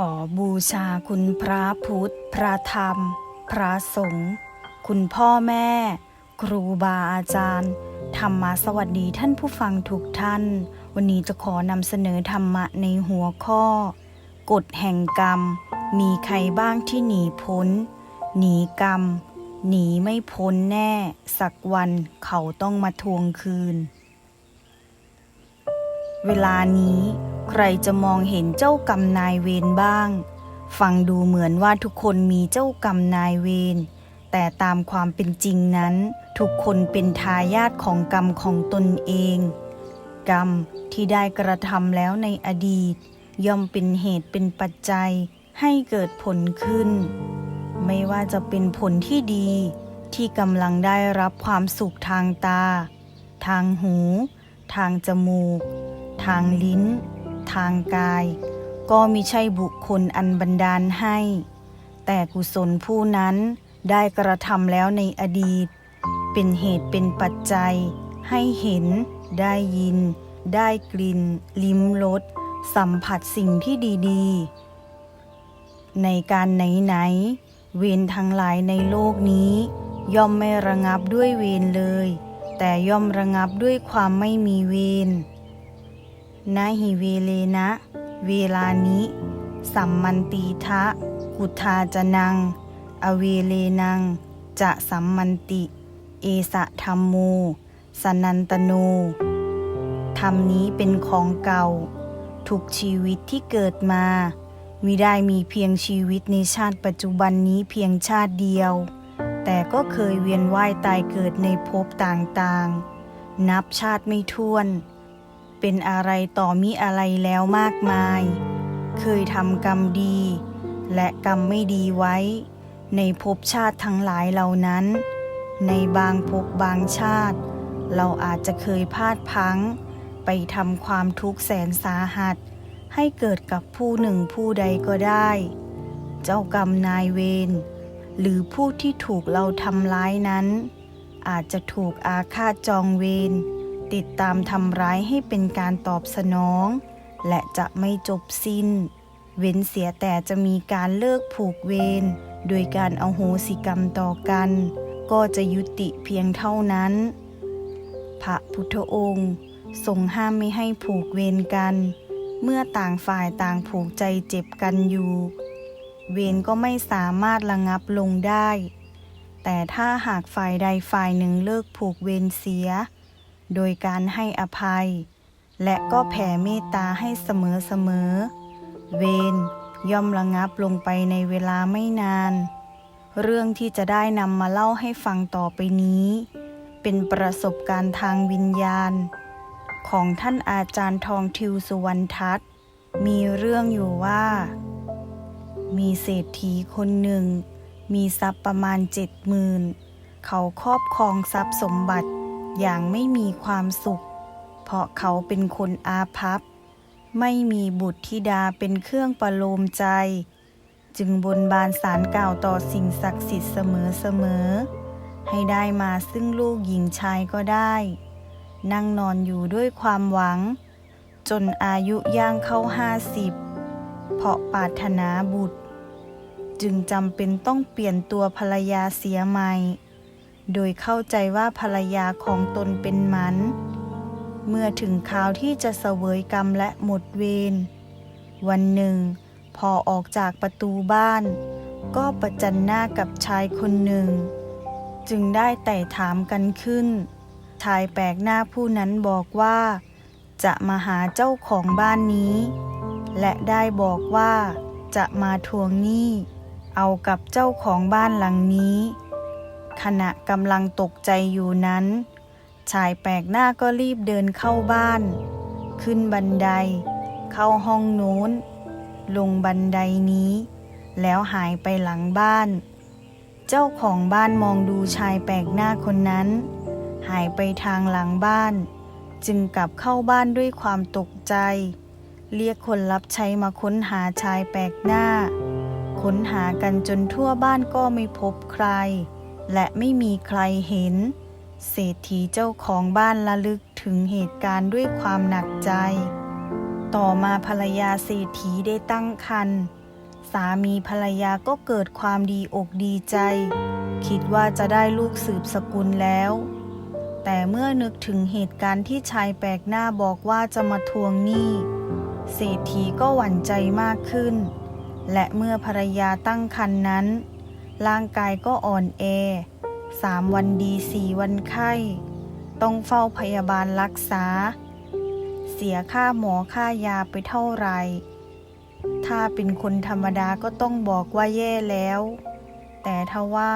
ขอบูชาคุณพระพุทธ พระธรรม พระสงฆ์คุณพ่อแม่ ครูบาอาจารย์ ธรรมาสวัสดีท่านผู้ฟังทุกท่าน วันนี้จะขอนำเสนอธรรมะในหัวข้อ กฎแห่งกรรม มีใครบ้างที่หนีพ้น หนีกรรม หนีไม่พ้นแน่ สักวันเขาต้องมาทวงคืน เวลานี้ ใครจะมองเห็นเจ้ากรรมนายเวรบ้าง ฟังดูเหมือนว่าทุกคนมีเจ้ากรรมนายเวร แต่ตามความเป็นจริงนั้น ทุกคนเป็นทายาทของกรรมของตนเอง กรรมที่ได้กระทำแล้วในอดีต ย่อมเป็นเหตุเป็นปัจจัยให้เกิดผลขึ้น ไม่ว่าจะเป็นผลที่ดี ที่กำลังได้รับความสุขทางตา ทางหู ทางจมูก ทางลิ้น ทางกาย ก็มิใช่บุคคลอันบันดาลให้ แต่กุศลผู้นั้นได้กระทำแล้วในอดีต เป็นเหตุเป็นปัจจัย ให้เห็น ได้ยิน ได้กลิ่น ลิ้มรสสัมผัสสิ่งที่ดีๆ ในการไหนๆเวรทั้งหลายในโลกนี้ ย่อมไม่ระงับด้วยเวรเลย แต่ย่อมระงับด้วยความไม่มีเวร นาหิเวเลนะ เวลานิสัมมันตีทะ กุทาจนัง อเวเลนัง จะสัมมันติ เอสะธรรมโม สนันตโน ธรรมนี้เป็นของเก่า ทุกชีวิตที่เกิดมามิได้มีเพียงชีวิตในชาติปัจจุบันนี้เพียงชาติเดียว แต่ก็เคยเวียนว่ายตายเกิดในภพต่างๆ นับชาติไม่ถ้วน เป็นอะไรต่อมิอะไรแล้วมากมาย เคยทำกรรมดี และกรรมไม่ดีไว้ ในภพชาติทั้งหลายเหล่านั้น ในบางภพบางชาติ เราอาจจะเคยพลาดพังไปทำความทุกข์แสนสาหัส ให้เกิดกับผู้หนึ่งผู้ใดก็ได้ เจ้ากรรมนายเวรหรือผู้ที่ถูกเราทำร้ายนั้น อาจจะถูกอาฆาตจองเวร ติดตามทำร้ายให้เป็นการตอบสนอง และจะไม่จบสิ้น เว้นเสียแต่จะมีการเลิกผูกเวรโดยการเอาโหสิกรรมต่อกัน ก็จะยุติเพียงเท่านั้น พระพุทธองค์ทรงห้ามไม่ให้ผูกเวรกัน เมื่อต่างฝ่ายต่างผูกใจเจ็บกันอยู่ เวรก็ไม่สามารถระงับลงได้ แต่ถ้าหากฝ่ายใดฝ่ายหนึ่งเลิกผูกเวรเสีย โดยการให้อภัย และก็แผ่เมตตาให้เสมอๆเวรย่อมระงับลงไปในเวลาไม่นาน เรื่องที่จะได้นำมาเล่าให้ฟังต่อไปนี้ เป็นประสบการณ์ทางวิญญาณ ของท่านอาจารย์ทองทิวสุวรรณทัศน์ มีเรื่องอยู่ว่า มีเศรษฐีคนหนึ่ง มีทรัพย์ประมาณเจ็ดหมื่นเขาครอบครองทรัพย์สมบัติ อย่างไม่มีความสุข เพราะเขาเป็นคนอาภัพ ไม่มีบุตรธิดาเป็นเครื่องประโลมใจ จึงบนบานสารกล่าวต่อสิ่งศักดิ์สิทธิ์เสมอๆให้ได้มาซึ่งลูกหญิงชายก็ได้ นั่งนอนอยู่ด้วยความหวัง จนอายุย่างเข้าห้าสิบเพราะปรารถนาบุตร จึงจำเป็นต้องเปลี่ยนตัวภรรยาเสียใหม่ โดยเข้าใจว่าภรรยาของตนเป็นหมัน เมื่อถึงคราวที่จะเสวยกรรมและหมดเวร วันหนึ่ง พอออกจากประตูบ้าน ก็ประจันหน้ากับชายคนหนึ่ง จึงได้ไต่ถามกันขึ้น ชายแปลกหน้าผู้นั้นบอกว่า จะมาหาเจ้าของบ้านนี้ และได้บอกว่าจะมาทวงหนี้ เอากับเจ้าของบ้านหลังนี้ ขณะกำลังตกใจอยู่นั้น ชายแปลกหน้าก็รีบเดินเข้าบ้าน ขึ้นบันได เข้าห้องโน้น ลงบันไดนี้ แล้วหายไปหลังบ้าน เจ้าของบ้านมองดูชายแปลกหน้าคนนั้น หายไปทางหลังบ้าน จึงกลับเข้าบ้านด้วยความตกใจ เรียกคนรับใช้มาค้นหาชายแปลกหน้า ค้นหากันจนทั่วบ้านก็ไม่พบใคร และไม่มีใครเห็น เศรษฐีเจ้าของบ้านระลึกถึงเหตุการณ์ด้วยความหนักใจ ต่อมาภรรยาเศรษฐีได้ตั้งครรภ์สามีภรรยาก็เกิดความดีอกดีใจ คิดว่าจะได้ลูกสืบสกุลแล้ว แต่เมื่อนึกถึงเหตุการณ์ที่ชายแปลกหน้าบอกว่าจะมาทวงหนี้เศรษฐีก็หวั่นใจมากขึ้น และเมื่อภรรยาตั้งครรภ์นั้น ร่างกายก็อ่อนแอสามวันดีสี่วันไข้ ต้องเฝ้าพยาบาลรักษา เสียค่าหมอค่ายาไปเท่าไหร่ ถ้าเป็นคนธรรมดาก็ต้องบอกว่าแย่แล้ว แต่ถ้าว่า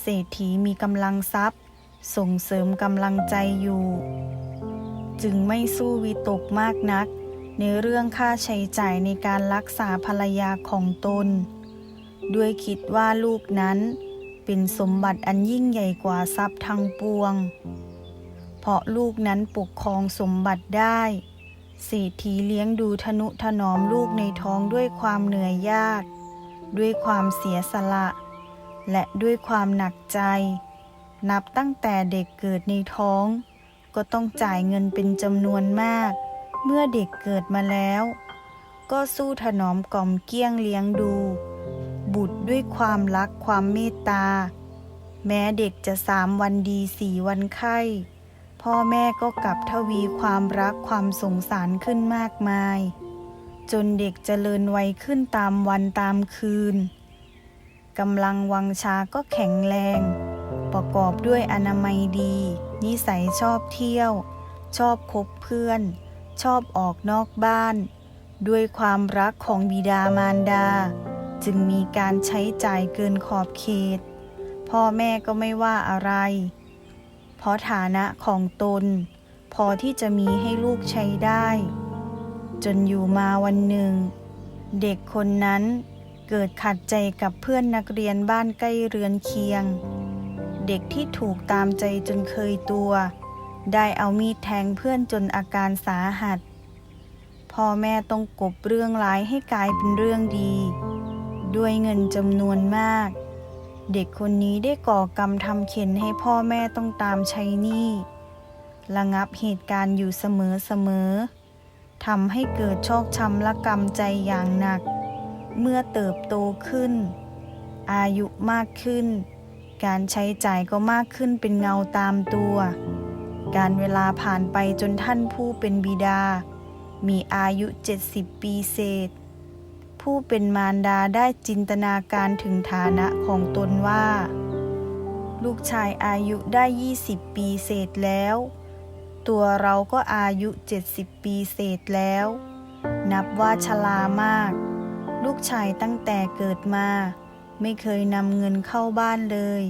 เศรษฐีมีกำลังทรัพย์ ส่งเสริมกำลังใจอยู่ จึงไม่สู้วิตกมากนัก ในเรื่องค่าใช้จ่ายในการรักษาภรรยาของตน ด้วยคิดว่าลูกนั้นเป็นสมบัติอันยิ่งใหญ่กว่าทรัพย์ทั้งปวง เพราะลูกนั้นปกครองสมบัติได้เศรษฐีเลี้ยงดูทนุถนอมลูกในท้องด้วยความเหนื่อยยาก ด้วยความเสียสละ และด้วยความหนักใจ นับตั้งแต่เด็กเกิดในท้อง ก็ต้องจ่ายเงินเป็นจำนวนมาก เมื่อเด็กเกิดมาแล้ว ก็สู้ถนอมกล่อมเกลี้ยงเลี้ยงดู บุตรด้วยความรักความเมตตา แม้เด็กจะสามวันดีสี่วันไข้ พ่อแม่ก็กลับทวีความรักความสงสารขึ้นมากมาย จนเด็กเจริญวัยขึ้นตามวันตามคืนกำลังวังชาก็แข็งแรง ประกอบด้วยอนามัยดี นิสัยชอบเที่ยว ชอบคบเพื่อน ชอบออกนอกบ้าน ด้วยความรักของบิดามารดา จึงมีการใช้จ่ายเกินขอบเขต พ่อแม่ก็ไม่ว่าอะไร เพราะฐานะของตน พอที่จะมีให้ลูกใช้ได้ จนอยู่มาวันหนึ่ง เด็กคนนั้นเกิดขัดใจกับเพื่อนนักเรียนบ้านใกล้เรือนเคียง เด็กที่ถูกตามใจจนเคยตัว ได้เอามีดแทงเพื่อนจนอาการสาหัสพ่อแม่ต้องกบเรื่องร้ายให้กลายเป็นเรื่องดี ด้วยเงินจำนวนมาก เด็กคนนี้ได้ก่อกรรมทำเข็นให้พ่อแม่ต้องตามใช้หนี้ระงับเหตุการณ์อยู่เสมอๆทำให้เกิดชอกช้ำและกรรมใจอย่างหนัก เมื่อเติบโตขึ้น อายุมากขึ้น การใช้จ่ายก็มากขึ้นเป็นเงาตามตัว การเวลาผ่านไปจนท่านผู้เป็นบิดา มีอายุ 70 ปีเศษ ผู้เป็นมารดาได้จินตนาการถึงฐานะของตนว่า ลูกชายอายุได้ 20 ปีเศษแล้ว ตัวเราก็อายุ 70 ปีเศษแล้ว นับว่าชรามาก ลูกชายตั้งแต่เกิดมา ไม่เคยนำเงินเข้าบ้านเลย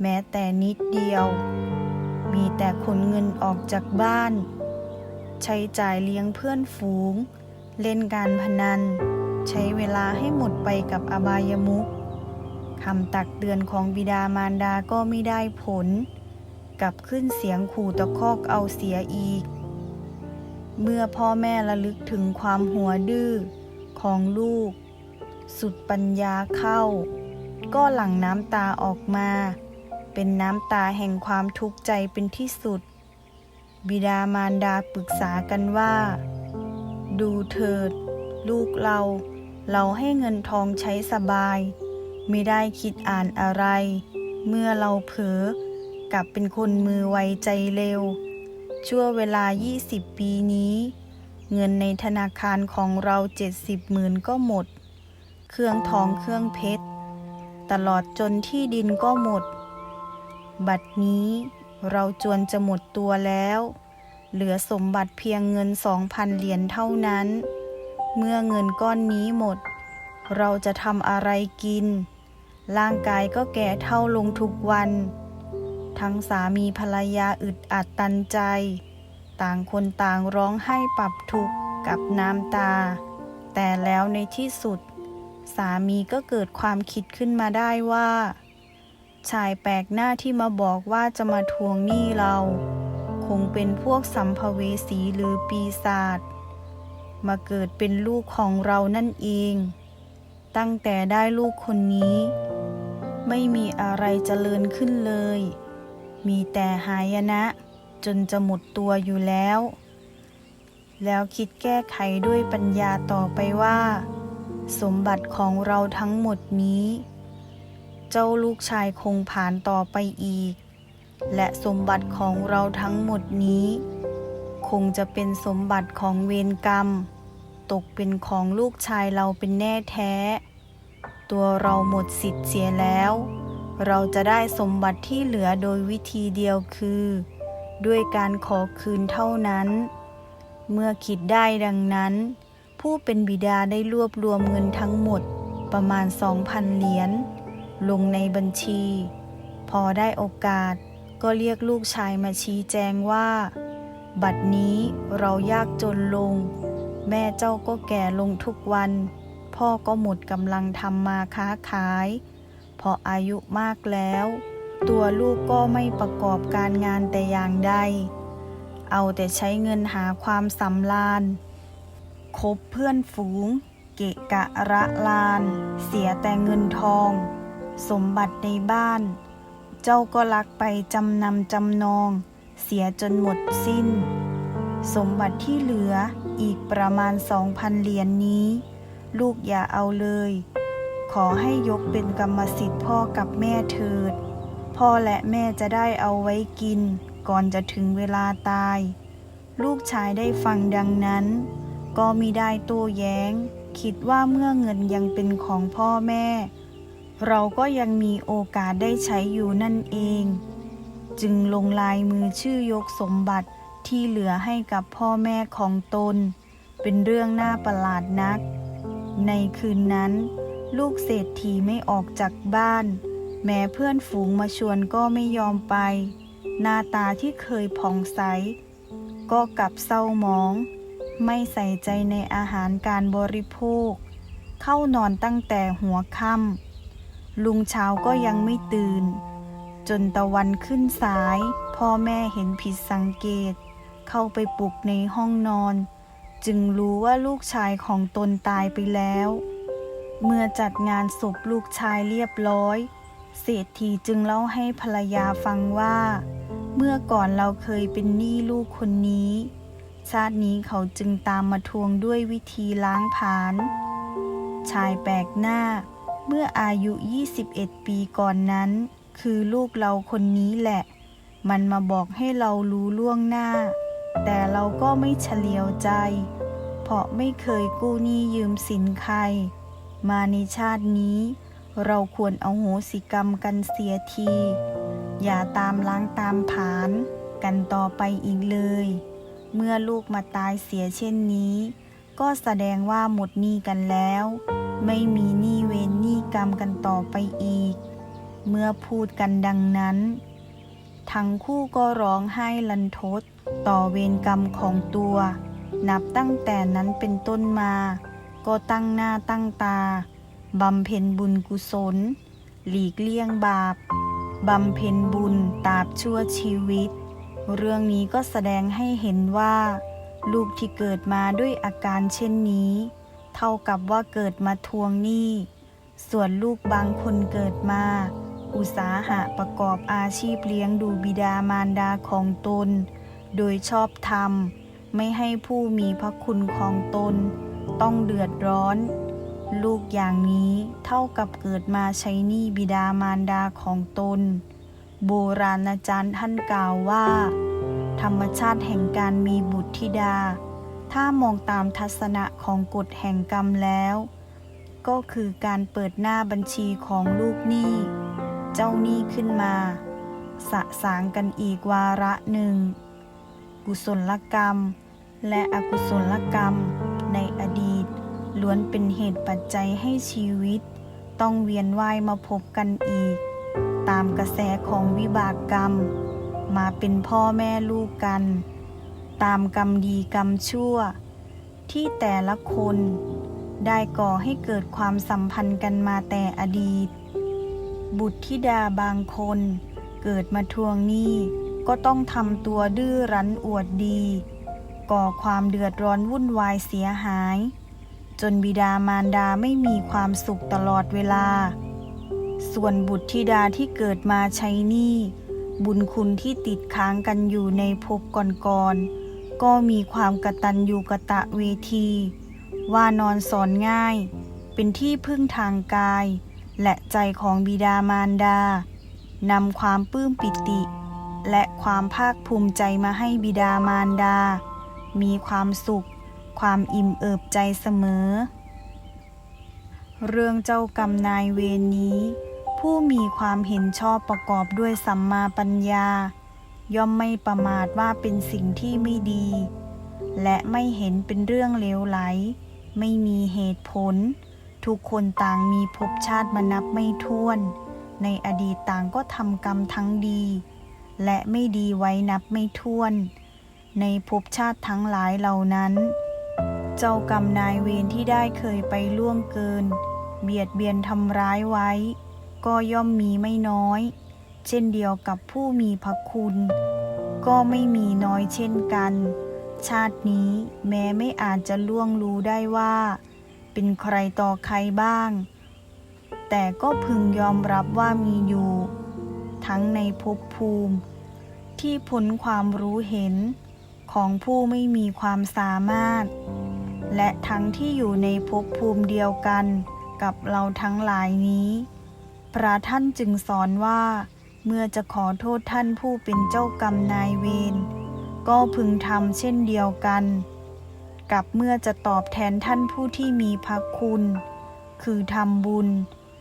แม้แต่นิดเดียว มีแต่ขนเงินออกจากบ้าน ใช้จ่ายเลี้ยงเพื่อนฝูงเล่นการพนัน ใช้เวลาให้หมดไปกับอบายมุขคำตักเตือนของบิดามารดาก็ไม่ได้ผล กลับขึ้นเสียงขู่ตะคอกเอาเสียอีก เมื่อพ่อแม่ระลึกถึงความหัวดื้อของลูก สุดปัญญาเข้า ก็หลั่งน้ำตาออกมา เป็นน้ำตาแห่งความทุกข์ใจเป็นที่สุด บิดามารดาปรึกษากันว่า ดูเถิด ลูกเรา เราให้เงินทองใช้สบาย ไม่ได้คิดอ่านอะไร เมื่อเราเผลอกลับเป็นคนมือไวใจเร็ว ชั่วเวลา 20 ปีนี้ เงินในธนาคารของเราเจ็ดสิบหมื่นก็หมด เครื่องทองเครื่องเพชร ตลอดจนที่ดินก็หมด บัดนี้เราจวนจะหมดตัวแล้ว เหลือสมบัติเพียงเงินสองพันเหรียญเท่านั้น เมื่อเงินก้อนนี้หมด เราจะทำอะไรกิน ร่างกายก็แก่เท่าลงทุกวัน ทั้งสามีภรรยาอึดอัดตันใจ ต่างคนต่างร้องไห้ปรับทุกข์กับน้ำตา แต่แล้วในที่สุด สามีก็เกิดความคิดขึ้นมาได้ว่า ชายแปลกหน้าที่มาบอกว่าจะมาทวงหนี้เรา คงเป็นพวกสัมภเวสีหรือปีศาจ มาเกิดเป็นลูกของเรานั่นเอง ตั้งแต่ได้ลูกคนนี้ ไม่มีอะไรเจริญขึ้นเลย มีแต่หายนะ จนจะหมดตัวอยู่แล้ว แล้วคิดแก้ไขด้วยปัญญาต่อไปว่า สมบัติของเราทั้งหมดนี้ เจ้าลูกชายคงผ่านต่อไปอีก และสมบัติของเราทั้งหมดนี้ คงจะเป็นสมบัติของเวรกรรม ตกเป็นของลูกชายเราเป็นแน่แท้ ตัวเราหมดสิทธิ์เสียแล้ว เราจะได้สมบัติที่เหลือโดยวิธีเดียวคือ ด้วยการขอคืนเท่านั้น เมื่อคิดได้ดังนั้น ผู้เป็นบิดาได้รวบรวมเงินทั้งหมดประมาณ 2,000 เหรียญลงในบัญชี พอได้โอกาสก็เรียกลูกชายมาชี้แจงว่า บัดนี้เรายากจนลง แม่เจ้าก็แก่ลงทุกวัน พ่อก็หมดกำลังทำมาค้าขาย พออายุมากแล้ว ตัวลูกก็ไม่ประกอบการงานแต่อย่างใด เอาแต่ใช้เงินหาความสำราญ คบเพื่อนฝูง เกะกะระลาน เสียแต่เงินทอง สมบัติในบ้าน เจ้าก็ลักไปจำนำจำนอง เสียจนหมดสิ้น สมบัติที่เหลืออีกประมาณสองพันเหรียญนนี้ ลูกอย่าเอาเลย ขอให้ยกเป็นกรรมสิทธิ์พ่อกับแม่เถิด พ่อและแม่จะได้เอาไว้กิน ก่อนจะถึงเวลาตาย ลูกชายได้ฟังดังนั้น ก็มิได้โต้แย้ง คิดว่าเมื่อเงินยังเป็นของพ่อแม่ เราก็ยังมีโอกาสได้ใช้อยู่นั่นเอง จึงลงลายมือชื่อยกสมบัติที่เหลือให้กับพ่อแม่ของตน เป็นเรื่องน่าประหลาดนัก ในคืนนั้น ลูกเศรษฐีไม่ออกจากบ้าน แม้เพื่อนฝูงมาชวนก็ไม่ยอมไป หน้าตาที่เคยผ่องใส ก็กลับเศร้าหมอง ไม่ใส่ใจในอาหารการบริโภค เข้านอนตั้งแต่หัวค่ำลุงเช้าก็ยังไม่ตื่น จนตะวันขึ้นสาย พ่อแม่เห็นผิดสังเกต เข้าไปปลุกในห้องนอน จึงรู้ว่าลูกชายของตนตายไปแล้ว เมื่อจัดงานศพลูกชายเรียบร้อย เศรษฐีจึงเล่าให้ภรรยาฟังว่า เมื่อก่อนเราเคยเป็นหนี้ลูกคนนี้ ชาตินี้เขาจึงตามมาทวงด้วยวิธีล้างผลาญชายแปลกหน้า เมื่ออายุ 21 ปีก่อนนั้น คือลูกเราคนนี้แหละ มันมาบอกให้เรารู้ล่วงหน้า แต่เราก็ไม่เฉลียวใจ เพราะไม่เคยกู้หนี้ยืมสินใคร มาในชาตินี้ เราควรเอาโหสิกรรมกันเสียที อย่าตามล้างตามผานกันต่อไปอีกเลย เมื่อลูกมาตายเสียเช่นนี้ ก็แสดงว่าหมดหนี้กันแล้ว ไม่มีหนี้เวรหนี้กรรมกันต่อไปอีก เมื่อพูดกันดังนั้น ทั้งคู่ก็ร้องไห้ลันทดต่อเวรกรรมของตัว นับตั้งแต่นั้นเป็นต้นมา ก็ตั้งหน้าตั้งตาบำเพ็ญบุญกุศล หลีกเลี่ยงบาปบำเพ็ญบุญตราบชั่วชีวิต เรื่องนี้ก็แสดงให้เห็นว่า ลูกที่เกิดมาด้วยอาการเช่นนี้ เท่ากับว่าเกิดมาทวงหนี้ ส่วนลูกบางคนเกิดมา อุตสาหะประกอบอาชีพเลี้ยงดูบิดามารดาของตน โดยชอบธรรม ไม่ให้ผู้มีพระคุณของตน ต้องเดือดร้อน ลูกอย่างนี้เท่ากับเกิดมาใช้หนี้บิดามารดาของตน โบราณอาจารย์ท่านกล่าวว่า ธรรมชาติแห่งการมีบุตรธิดา ถ้ามองตามทัศนะของกฎแห่งกรรมแล้ว ก็คือการเปิดหน้าบัญชีของลูกหนี้ เจ้าหนี้ขึ้นมาสะสางกันอีกวาระหนึ่ง กุศลกรรม และอกุศลกรรม ในอดีต ล้วนเป็นเหตุปัจจัยให้ชีวิต ต้องเวียนว่ายมาพบกันอีก ตามกระแสของวิบากกรรม มาเป็นพ่อแม่ลูกกัน ตามกรรมดีกรรมชั่ว ที่แต่ละคน ได้ก่อให้เกิดความสัมพันธ์กันมาแต่อดีต บุตรธิดาบางคน เกิดมาทวงหนี้ก็ต้องทำตัวดื้อรั้นอวดดี ก่อความเดือดร้อนวุ่นวายเสียหาย จนบิดามารดาไม่มีความสุขตลอดเวลา ส่วนบุตรธิดาที่เกิดมาใช้หนี้บุญคุณที่ติดค้างกันอยู่ในภพก่อนๆก็มีความกตัญญูกะตะเวที ว่านอนสอนง่าย เป็นที่พึ่งทางกาย และใจของบิดามารดานำความปลื้มปิติ และความภาคภูมิใจมาให้บิดามารดา มีความสุข ความอิ่มเอิบใจเสมอ เรื่องเจ้ากรรมนายเวรนี้ ผู้มีความเห็นชอบประกอบด้วยสัมมาปัญญา ย่อมไม่ประมาทว่าเป็นสิ่งที่ไม่ดี และไม่เห็นเป็นเรื่องเลวไหล ไม่มีเหตุผล ทุกคนต่างมีภพชาติมานับไม่ถ้วน ในอดีตต่างก็ทำกรรมทั้งดี และไม่ดีไว้นับไม่ถ้วน ในภพชาติทั้งหลายเหล่านั้น เจ้ากรรมนายเวรที่ได้เคยไปล่วงเกิน เบียดเบียนทำร้ายไว้ ก็ย่อมมีไม่น้อย เช่นเดียวกับผู้มีพระคุณ ก็ไม่มีน้อยเช่นกัน ชาตินี้แม้ไม่อาจจะล่วงรู้ได้ว่า เป็นใครต่อใครบ้าง แต่ก็พึงยอมรับว่ามีอยู่ ทั้งในภพภูมิ ที่พ้นความรู้เห็นของผู้ไม่มีความสามารถ และทั้งที่อยู่ในภพภูมิเดียวกันกับเราทั้งหลายนี้ พระท่านจึงสอนว่า เมื่อจะขอโทษท่านผู้เป็นเจ้ากรรมนายเวรก็พึงทำเช่นเดียวกัน กับเมื่อจะตอบแทนท่านผู้ที่มีพระคุณ คือทำบุญ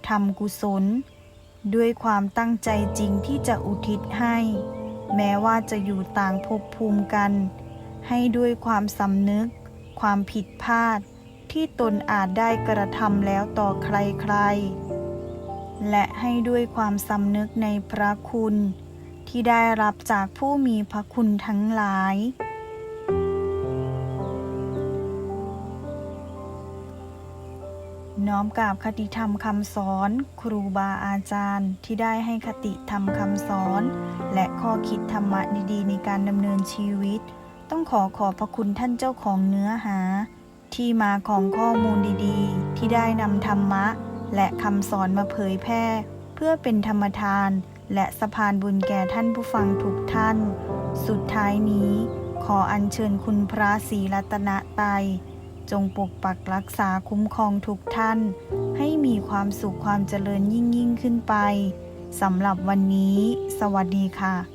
ทำกุศล ด้วยความตั้งใจจริงที่จะอุทิศให้ แม้ว่าจะอยู่ต่างภพภูมิกัน ให้ด้วยความสำนึก ความผิดพลาด ที่ตนอาจได้กระทำแล้วต่อใครๆ และให้ด้วยความสำนึกในพระคุณ ที่ได้รับจากผู้มีพระคุณทั้งหลาย น้อมกราบคติธรรมคำสอน ครูบาอาจารย์ ที่ได้ให้คติธรรมคำสอน และข้อคิดธรรมะดีๆ ในการดำเนินชีวิต ต้องขอขอบพระคุณท่านเจ้าของเนื้อหา ที่มาของข้อมูลดีๆ ที่ได้นำธรรมะ และคำสอนมาเผยแพร่ เพื่อเป็นธรรมทาน และสะพานบุญแก่ท่านผู้ฟังทุกท่าน สุดท้ายนี้ ขออัญเชิญคุณพระศรีรัตนตรัย จงปกปักรักษาคุ้มครองทุกท่าน ให้มีความสุขความเจริญยิ่งยิ่งขึ้นไปสำหรับวันนี้ สวัสดีค่ะ